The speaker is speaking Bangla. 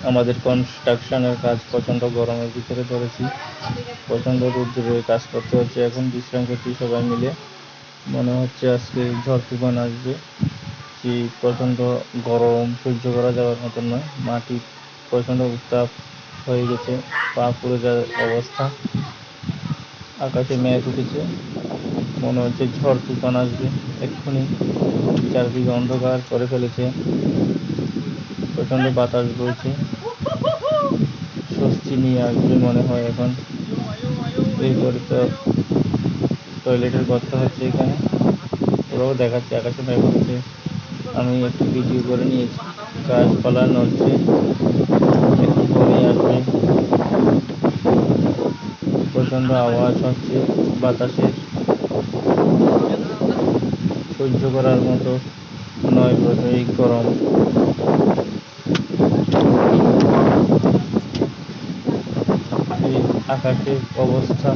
আমাদের কনস্ট্রাকশনের কাজ প্রচণ্ড গরমের ভিতরে ধরেছি। প্রচণ্ড রোদ্দুরে কাজ করতে হচ্ছে। এখন বিশ্রাম করছি সবাই মিলে মনে হচ্ছে আজকে ঝড় তুফান আসবে। কি প্রচণ্ড গরম সহ্য করা যাওয়ার মতন নয়। মাটি প্রচণ্ড উত্তাপ হয়ে গেছে। পা পুড়ে যাওয়ার অবস্থা। আকাশে মেঘ উঠেছে। মনে হচ্ছে ঝড় তুফান আসবে। এক্ষুনি চারদিকে অন্ধকার করে ফেলেছে। প্রচণ্ড বাতাস বইছে। স্বস্তি নিয়ে আসবে মনে হয় এখন। এরপরে তো টয়লেটের গর্ত হচ্ছে এখানে। ওরাও দেখাচ্ছে, আকাশে মেঘ হচ্ছে। আমি একটু ভিডিও করে নিয়েছি। গাছপালা নড়ছে। একটু পরেই আসবে। প্রচণ্ড আওয়াজ হচ্ছে বাতাসের। সহ্য করার মতো নয় এই গরম। আকাশের অবস্থা